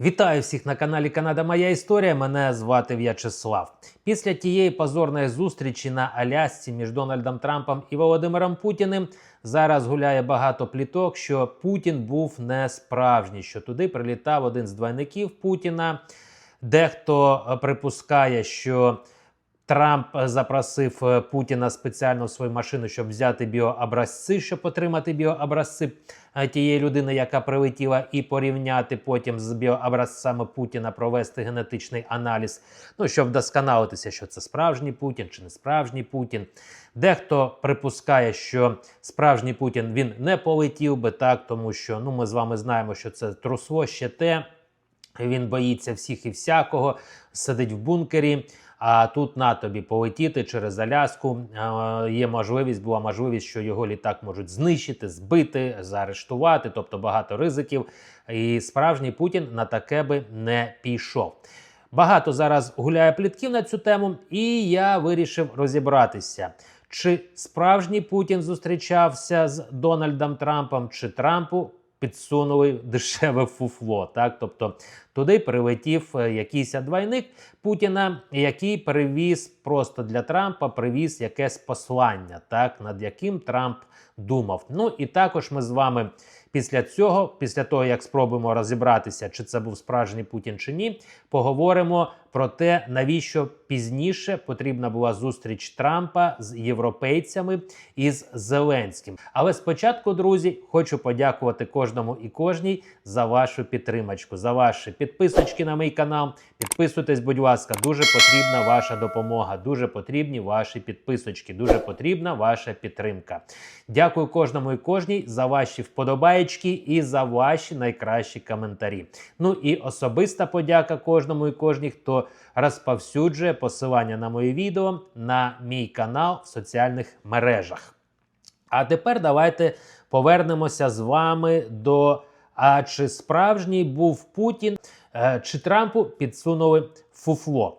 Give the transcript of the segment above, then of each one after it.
Вітаю всіх на каналі Канада Моя Історія. Мене звати В'ячеслав. Після тієї позорної зустрічі на Алясці між Дональдом Трампом і Володимиром Путіним зараз гуляє багато пліток, що Путін був не справжній, що туди прилітав один з двойників Путіна. Дехто припускає, що Трамп запросив е, Путіна спеціально в свою машину, щоб взяти біообразці, щоб отримати біообразці е, тієї людини, яка прилетіла, і порівняти потім з біообразцями Путіна, провести генетичний аналіз. Ну щоб вдосконалитися, що це справжній Путін чи не справжній Путін. Дехто припускає, що справжній Путін він не полетів би так, тому що ну ми з вами знаємо, що це трусло ще те. Він боїться всіх і всякого, сидить в бункері. А тут на тобі полетіти через Аляску. Е, Є можливість, була можливість, що його літак можуть знищити, збити, заарештувати, тобто багато ризиків. І справжній Путін на таке би не пішов. Багато зараз гуляє плітків на цю тему, і я вирішив розібратися. Чи справжній Путін зустрічався з Дональдом Трампом, чи Трампу підсунули дешеве фуфло. Так, тобто туди прилетів е, якийсь двойник Путіна, який привіз просто для Трампа, привіз якесь послання, так над яким Трамп думав. Ну і також ми з вами. Після цього, після того як спробуємо розібратися, чи це був справжній Путін чи ні, поговоримо про те, навіщо пізніше потрібна була зустріч Трампа з європейцями і з Зеленським. Але спочатку, друзі, хочу подякувати кожному і кожній за вашу підтримочку, за ваші підписочки на мій канал. Підписуйтесь, будь ласка, дуже потрібна ваша допомога, дуже потрібні ваші підписочки, дуже потрібна ваша підтримка. Дякую кожному і кожній за ваші вподобаєчки і за ваші найкращі коментарі. Ну і особиста подяка кожному і кожній, хто розповсюджує посилання на моє відео на мій канал в соціальних мережах. А тепер давайте повернемося з вами до а чи справжній був Путін, чи Трампу підсунули фуфло.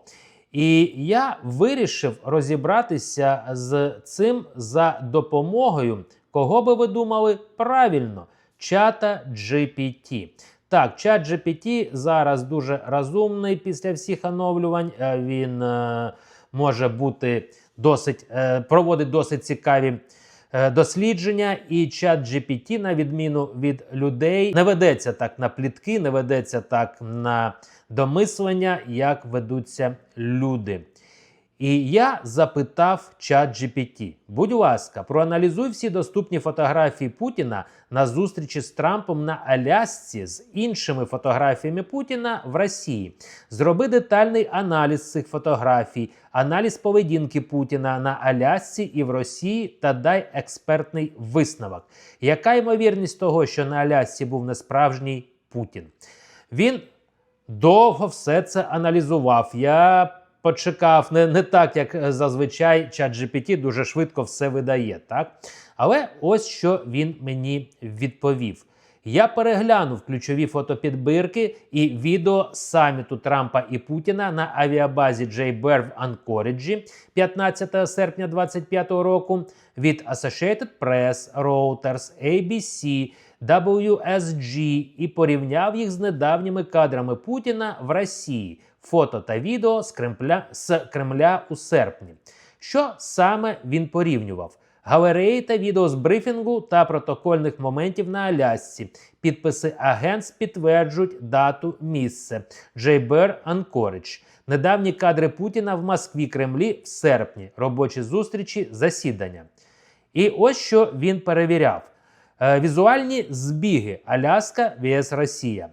І я вирішив розібратися з цим за допомогою, кого би ви думали правильно, чата GPT. Так, чат GPT зараз дуже розумний після всіх оновлювань. Е, Він е, може бути досить е, проводить досить цікаві е, дослідження. І чат GPT, на відміну від людей, не ведеться так на плітки, не ведеться так на домислення, як ведуться люди. І я запитав чат GPT, будь ласка, проаналізуй всі доступні фотографії Путіна на зустрічі з Трампом на Алясці з іншими фотографіями Путіна в Росії. Зроби детальний аналіз цих фотографій, аналіз поведінки Путіна на Алясці і в Росії та дай експертний висновок. Яка ймовірність того, що на Алясці був несправжній Путін? Він довго все це аналізував. Я почекав не, не так, як е, зазвичай чат GPT дуже швидко все видає. так? Але ось що він мені відповів. Я переглянув ключові фотопідбірки і відео саміту Трампа і Путіна на авіабазі Джей Бер в Анкориджі 15 серпня 2025 року від Associated Press, Reuters, ABC, WSG і порівняв їх з недавніми кадрами Путіна в Росії, фото та відео з Кремля, з Кремля у серпні. Що саме він порівнював? Галереї та відео з брифінгу та протокольних моментів на Алясці. Підписи агентств підтверджують дату місце Джейбер Анкоридж. Недавні кадри Путіна в Москві Кремлі в серпні. Робочі зустрічі, засідання. І ось що він перевіряв: Е, візуальні збіги Аляска vs Росія.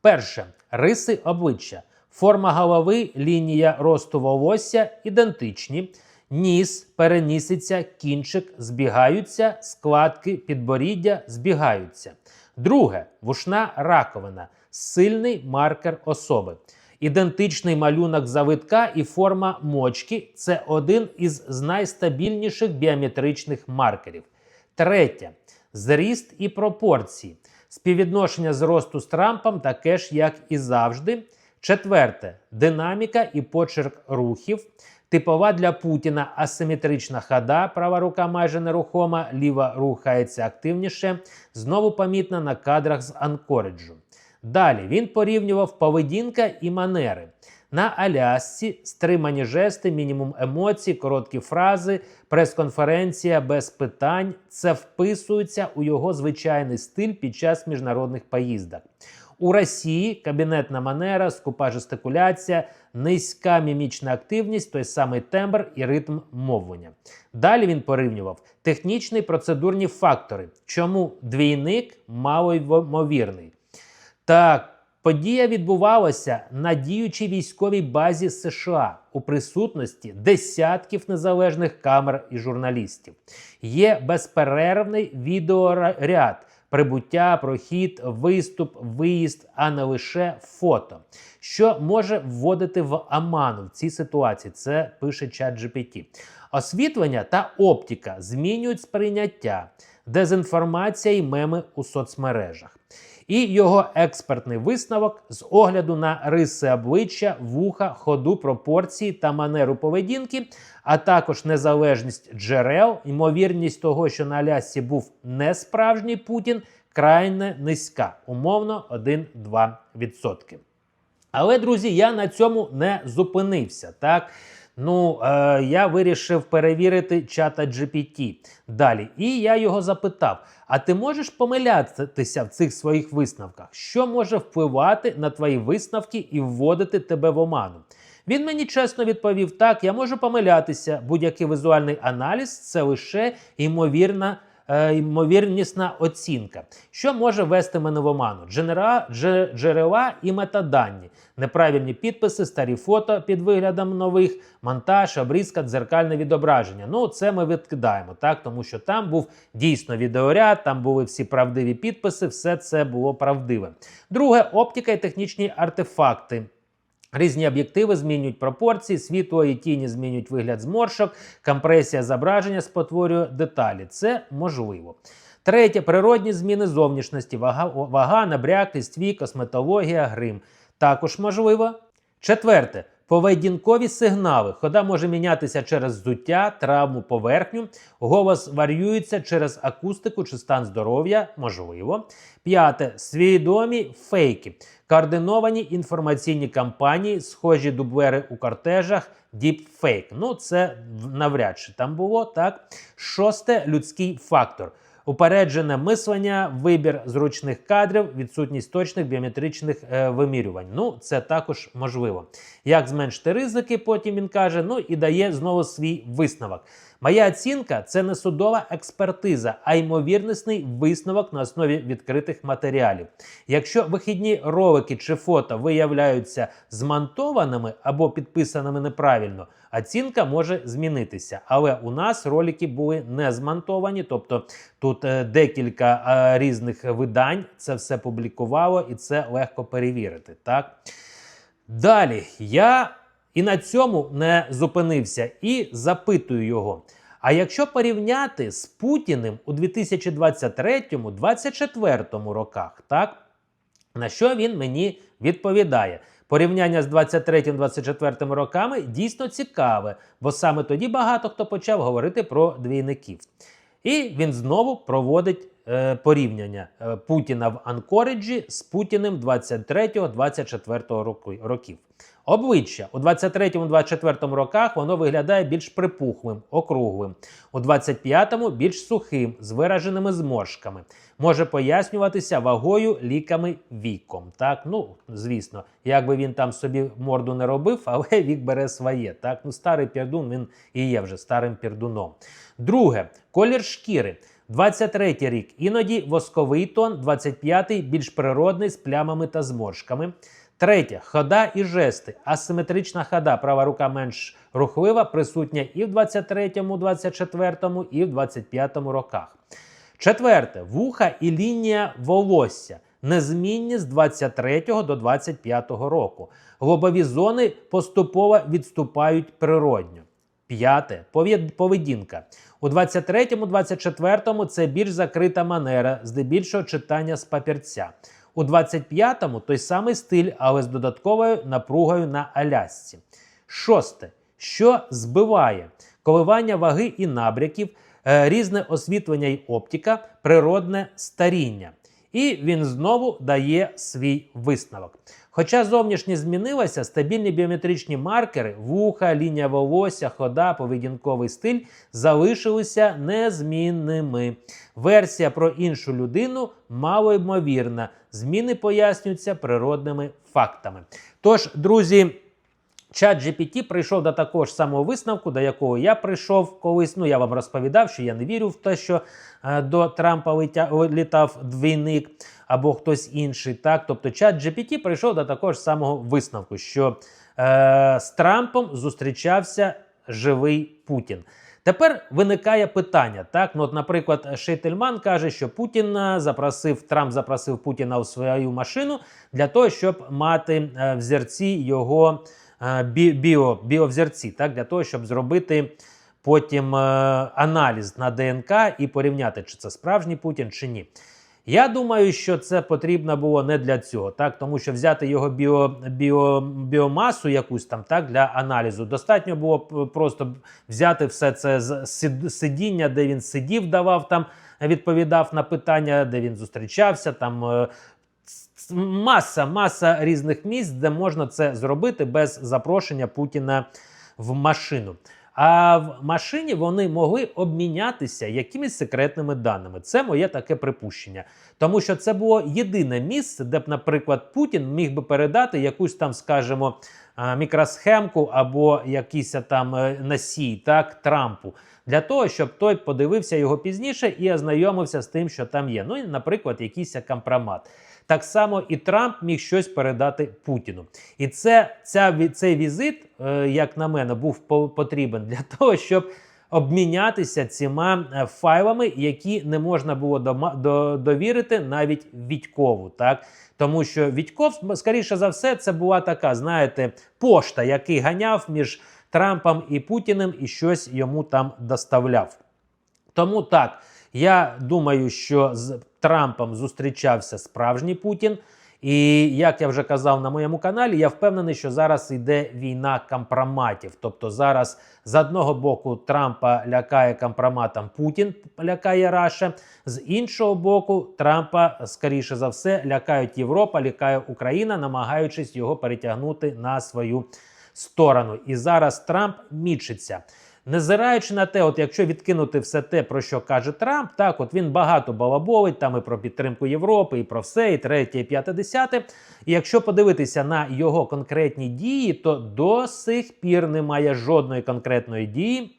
Перше риси обличчя. Форма голови, лінія росту волосся ідентичні. Ніс, перенісиця, кінчик збігаються, складки підборіддя збігаються. Друге вушна раковина сильний маркер особи. Ідентичний малюнок завитка і форма мочки це один із найстабільніших біометричних маркерів. Третє зріст і пропорції. Співвідношення зросту з Трампом таке ж, як і завжди. Четверте динаміка і почерк рухів. Типова для Путіна асиметрична хода, права рука майже нерухома, ліва рухається активніше. Знову помітна на кадрах з Анкориджу. Далі він порівнював поведінка і манери. На Алясці стримані жести, мінімум емоцій, короткі фрази, прес-конференція без питань. Це вписується у його звичайний стиль під час міжнародних поїздок. У Росії кабінетна манера, скупа жестикуляція, низька мімічна активність, той самий тембр і ритм мовлення. Далі він порівнював технічні процедурні фактори, чому двійник малоймовірний. Так, подія відбувалася на діючій військовій базі США у присутності десятків незалежних камер і журналістів. Є безперервний відеоряд. Прибуття, прохід, виступ, виїзд, а не лише фото, що може вводити в оману в цій ситуації. Це пише чат GPT. Освітлення та оптика змінюють сприйняття, дезінформація і меми у соцмережах. І його експертний висновок з огляду на риси обличчя, вуха, ходу, пропорції та манеру поведінки, а також незалежність джерел, ймовірність того, що на Алясці був не справжній Путін, крайне низька, умовно 1-2%. Але, друзі, я на цьому не зупинився. Так, ну е, я вирішив перевірити чата GPT далі. І я його запитав: а ти можеш помилятися в цих своїх висновках? Що може впливати на твої висновки і вводити тебе в оману? Він мені чесно відповів: так, я можу помилятися. Будь-який візуальний аналіз це лише ймовірна. Е, Ймовірнісна оцінка, що може вести мене в оману: Дженера, дже- джерела і метадані, неправильні підписи, старі фото під виглядом нових, монтаж, обрізка, дзеркальне відображення. Ну, це ми відкидаємо, так тому що там був дійсно відеоряд, там були всі правдиві підписи, все це було правдиве. Друге оптика і технічні артефакти. Різні об'єктиви змінюють пропорції, світло і тіні змінюють вигляд зморшок, компресія зображення спотворює деталі. Це можливо. Третє природні зміни зовнішності, вага, вага набряклість, вік, косметологія, грим. Також можливо. Четверте. Поведінкові сигнали. Хода може мінятися через взуття, травму, поверхню. Голос варіюється через акустику чи стан здоров'я, можливо. П'яте. Свідомі фейки. Координовані інформаційні кампанії, схожі дублери у кортежах, діпфейк. Ну, це навряд чи там було, так? Шосте людський фактор. Упереджене мислення, вибір зручних кадрів, відсутність точних біометричних е, вимірювань. Ну, це також можливо. Як зменшити ризики, потім він каже, ну і дає знову свій висновок. Моя оцінка це не судова експертиза, а ймовірнісний висновок на основі відкритих матеріалів. Якщо вихідні ролики чи фото виявляються змонтованими або підписаними неправильно, оцінка може змінитися. Але у нас ролики були не змонтовані, тобто тут е, декілька е, різних видань це все публікувало, і це легко перевірити. Так далі я і на цьому не зупинився і запитую його. А якщо порівняти з Путіним у 2023-2024 роках, так на що він мені відповідає? Порівняння з 23-24 роками дійсно цікаве, бо саме тоді багато хто почав говорити про двійників. І він знову проводить е, порівняння е, Путіна в Анкориджі з Путіним 23-24 року- років. Обличчя у 23-24 роках воно виглядає більш припухлим, округлим. У 25-му більш сухим, з вираженими зморшками. Може пояснюватися вагою, ліками, віком. Так, ну звісно, як би він там собі морду не робив, але вік бере своє. Так, ну старий пірдун він і є вже старим пірдуном. Друге, колір шкіри. 23 рік іноді восковий тон, 25-й більш природний з плямами та зморшками. Третє хода і жести. Асиметрична хода, права рука менш рухлива, присутня і в 23-му, 24-му, і в 25-му роках. Четверте вуха і лінія волосся. Незмінні з 23 до 25 року. Лобові зони поступово відступають природньо. П'яте поведінка. У 23-24 це більш закрита манера, здебільшого читання з папірця. У 25-му той самий стиль, але з додатковою напругою на Алясці. Шосте. Що збиває? Коливання ваги і набряків, е, різне освітлення і оптика, природне старіння. І він знову дає свій висновок. Хоча зовнішність змінилася, стабільні біометричні маркери, вуха, лінія волосся, хода, поведінковий стиль залишилися незмінними. Версія про іншу людину мало ймовірна. Зміни пояснюються природними фактами. Тож, друзі. Чат GPT прийшов до такого ж самого висновку, до якого я прийшов колись. Ну я вам розповідав, що я не вірю в те, що е, до Трампа летя, літав двійник або хтось інший. Так, тобто, чат GPT прийшов до такого ж самого висновку, що е, з Трампом зустрічався живий Путін. Тепер виникає питання. Так, ну от, наприклад, Шейтельман каже, що Путін е, запросив Трамп запросив Путіна у свою машину для того, щоб мати е, взірці його біо, біовзірці, так, для того, щоб зробити потім е, аналіз на ДНК і порівняти, чи це справжній Путін, чи ні. Я думаю, що це потрібно було не для цього, так тому що взяти його біо, біо, біомасу якусь там так для аналізу. Достатньо було просто взяти все це з сидіння, де він сидів, давав там, відповідав на питання, де він зустрічався. Там е, маса, маса різних місць, де можна це зробити без запрошення Путіна в машину. А в машині вони могли обмінятися якимись секретними даними. Це моє таке припущення. Тому що це було єдине місце, де б, наприклад, Путін міг би передати якусь там, скажімо, мікросхемку або якийсь там е, носій, так, Трампу. Для того, щоб той подивився його пізніше і ознайомився з тим, що там є. Ну і, наприклад, якийсь компромат. Так само і Трамп міг щось передати Путіну. І це, ця, цей візит, е, як на мене, був потрібен для того, щоб обмінятися цими е, файлами, які не можна було довірити навіть Вітькову. Так? Тому що Вітьков, скоріше за все, це була така, знаєте, пошта, який ганяв між Трампом і Путіним і щось йому там доставляв. Тому так, я думаю, що Трампом зустрічався справжній Путін. І як я вже казав на моєму каналі, я впевнений, що зараз йде війна компроматів. Тобто зараз з одного боку Трампа лякає компроматом Путін, лякає Раша, з іншого боку, Трампа, скоріше за все, лякають Європа, лякає Україна, намагаючись його перетягнути на свою сторону. І зараз Трамп мічиться. Незираючи на те, от якщо відкинути все те, про що каже Трамп, так от він багато балабовить там і про підтримку Європи, і про все, і третє, і п'яте, десяте. І якщо подивитися на його конкретні дії, то до сих пір немає жодної конкретної дії,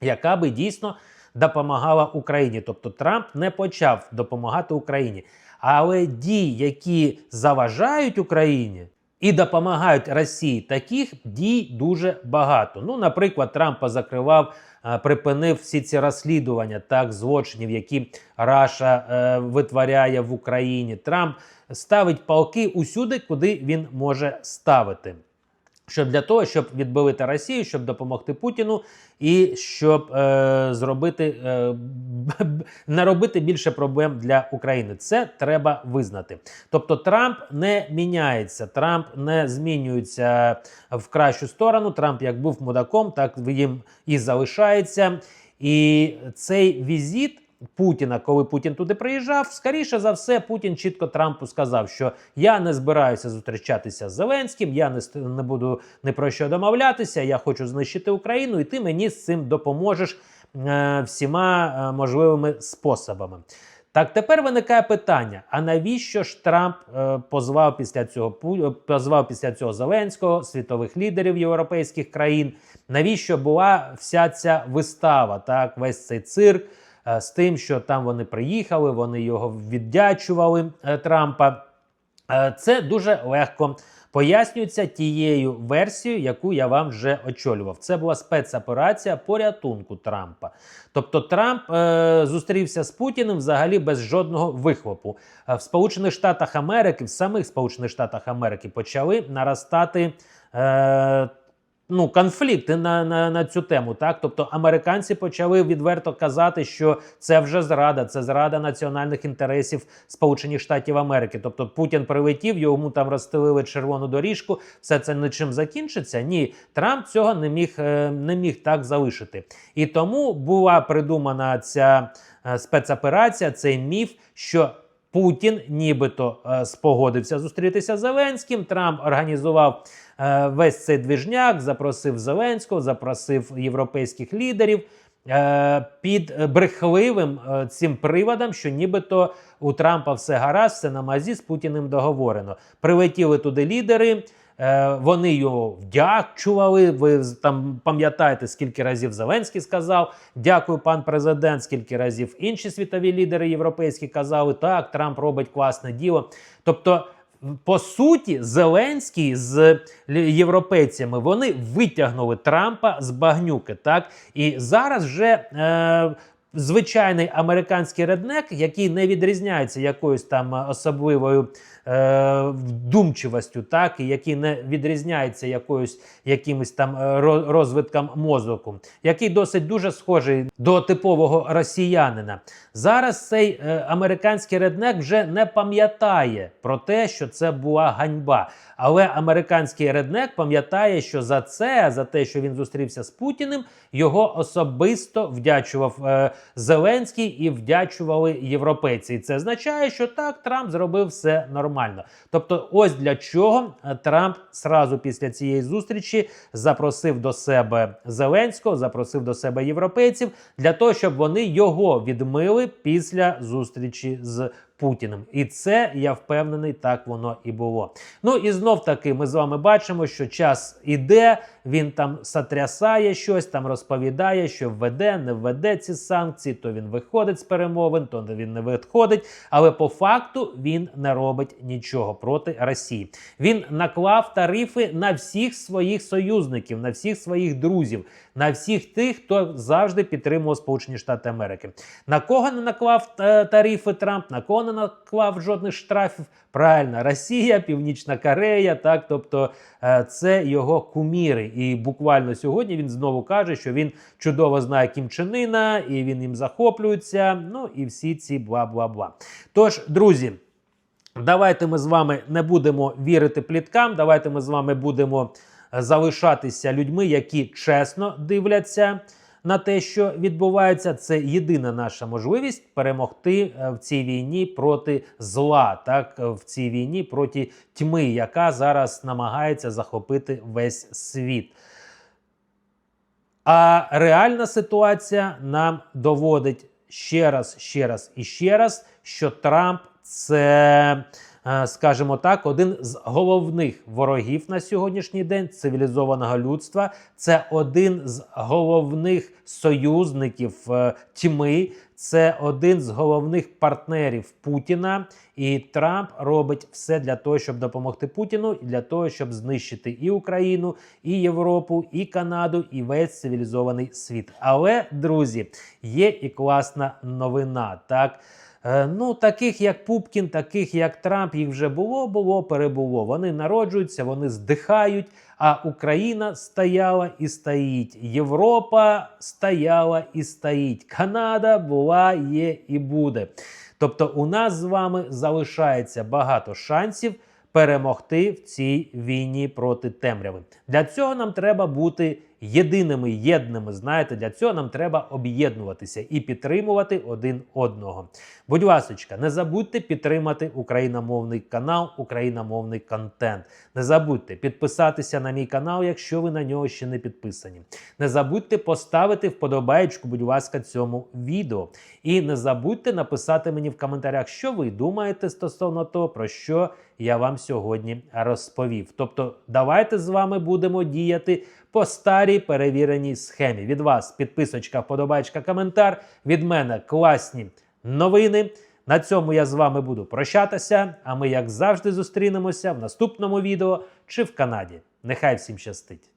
яка би дійсно допомагала Україні. Тобто Трамп не почав допомагати Україні. Але дій, які заважають Україні і допомагають Росії, таких дій дуже багато. Ну, наприклад, Трампа позакривав, е, припинив всі ці розслідування так злочинів, які Раша е, витворяє в Україні. Трамп ставить палки усюди, куди він може ставити. Щоб для того, щоб відбилити Росію, щоб допомогти Путіну і щоб е, зробити е, не більше проблем для України. Це треба визнати. Тобто Трамп не міняється, Трамп не змінюється в кращу сторону. Трамп як був мудаком, так їм і залишається. І цей візит Путіна, коли Путін туди приїжджав, скоріше за все, Путін чітко Трампу сказав, що я не збираюся зустрічатися з Зеленським, я не, не буду ні про що домовлятися, я хочу знищити Україну, і ти мені з цим допоможеш е, всіма е, можливими способами. Так тепер виникає питання: а навіщо ж Трамп е, позвав після цього е, позвав після цього Зеленського, світових лідерів європейських країн? Навіщо була вся ця вистава? Так, весь цей цирк з тим, що там вони приїхали, вони його віддячували е, Трампа. Е, Це дуже легко пояснюється тією версією, яку я вам вже очолював. Це була спецоперація порятунку Трампа. Тобто Трамп е, зустрівся з Путіним взагалі без жодного вихлопу. Е, в Сполучених Штатах Америки, в самих Сполучених Штатах Америки почали наростати. Е, Ну, конфлікти на, на, на цю тему, так тобто американці почали відверто казати, що це вже зрада, це зрада національних інтересів Сполучених Штатів Америки. Тобто Путін прилетів, йому там розстелили червону доріжку, все це нічим закінчиться. Ні, Трамп цього не міг е, не міг так залишити. І тому була придумана ця е, спецоперація, цей міф, що Путін нібито е, спогодився зустрітися з Зеленським. Трамп організував весь цей двіжняк, запросив Зеленського, запросив європейських лідерів е, під брехливим е, цим приводом, що нібито у Трампа все гаразд, все на мазі з Путіним договорено. Прилетіли туди лідери. Е, Вони його вдячували. Ви там пам'ятаєте, скільки разів Зеленський сказав дякую, пан президент. Скільки разів інші світові лідери європейські казали, так, Трамп робить класне діло. Тобто, по суті, Зеленський з європейцями вони витягнули Трампа з багнюки. Так і зараз вже. Е, Звичайний американський реднек, який не відрізняється якоюсь там особливою е, вдумчивостю, так і який не відрізняється якоюсь якимось там е, ро- розвитком мозоку, який досить дуже схожий до типового росіянина. Зараз цей е, американський реднек вже не пам'ятає про те, що це була ганьба. Але американський реднек пам'ятає, що за це, за те, що він зустрівся з Путіним, його особисто вдячував е, Зеленський і вдячували європейці. І це означає, що так Трамп зробив все нормально. Тобто, ось для чого е, Трамп сразу після цієї зустрічі запросив до себе Зеленського, запросив до себе європейців для того, щоб вони його відмили після зустрічі з. Путіним, і це я впевнений, так воно і було. Ну і знов таки ми з вами бачимо, що час іде, він там сотрясає щось, там розповідає, що введе, не введе ці санкції, то він виходить з перемовин, то він не виходить. Але по факту він не робить нічого проти Росії. Він наклав тарифи на всіх своїх союзників, на всіх своїх друзів, на всіх тих, хто завжди підтримував Сполучені Штати Америки. На кого не наклав е, тарифи Трамп, на кого не наклав жодних штрафів. Правильно, Росія, Північна Корея, так тобто е, це його куміри. І буквально сьогодні він знову каже, що він чудово знає Кім Іна, і він їм захоплюється. Ну і всі ці бла бла бла. Тож, друзі. Давайте ми з вами не будемо вірити пліткам. Давайте ми з вами будемо залишатися людьми, які чесно дивляться на те, що відбувається. Це єдина наша можливість перемогти е, в цій війні проти зла, так в цій війні проти тьми, яка зараз намагається захопити весь світ. А реальна ситуація нам доводить ще раз, ще раз і ще раз, що Трамп це, скажімо так, один з головних ворогів на сьогоднішній день цивілізованого людства. Це один з головних союзників е, тьми. Це один з головних партнерів Путіна, і Трамп робить все для того, щоб допомогти Путіну, і для того, щоб знищити і Україну, і Європу, і Канаду, і весь цивілізований світ. Але друзі, є і класна новина. Так Е, ну таких як Пупкін, таких як Трамп, їх вже було, було, перебуло. Вони народжуються, вони здихають. А Україна стояла і стоїть. Європа стояла і стоїть. Канада була, є і буде. Тобто, у нас з вами залишається багато шансів перемогти в цій війні проти темряви. Для цього нам треба бути єдиними, єдними. Знаєте, для цього нам треба об'єднуватися і підтримувати один одного. Будь ласочка, не забудьте підтримати україномовний канал, україномовний контент. Не забудьте підписатися на мій канал, якщо ви на нього ще не підписані. Не забудьте поставити вподобаєчку, будь ласка, цьому відео. І не забудьте написати мені в коментарях, що ви думаєте стосовно того, про що я вам сьогодні розповів. Тобто, давайте з вами будемо діяти по старій перевіреній схемі. Від вас підписочка, вподобачка, коментар. Від мене класні новини. На цьому я з вами буду прощатися. А ми, як завжди, зустрінемося в наступному відео чи в Канаді. Нехай всім щастить!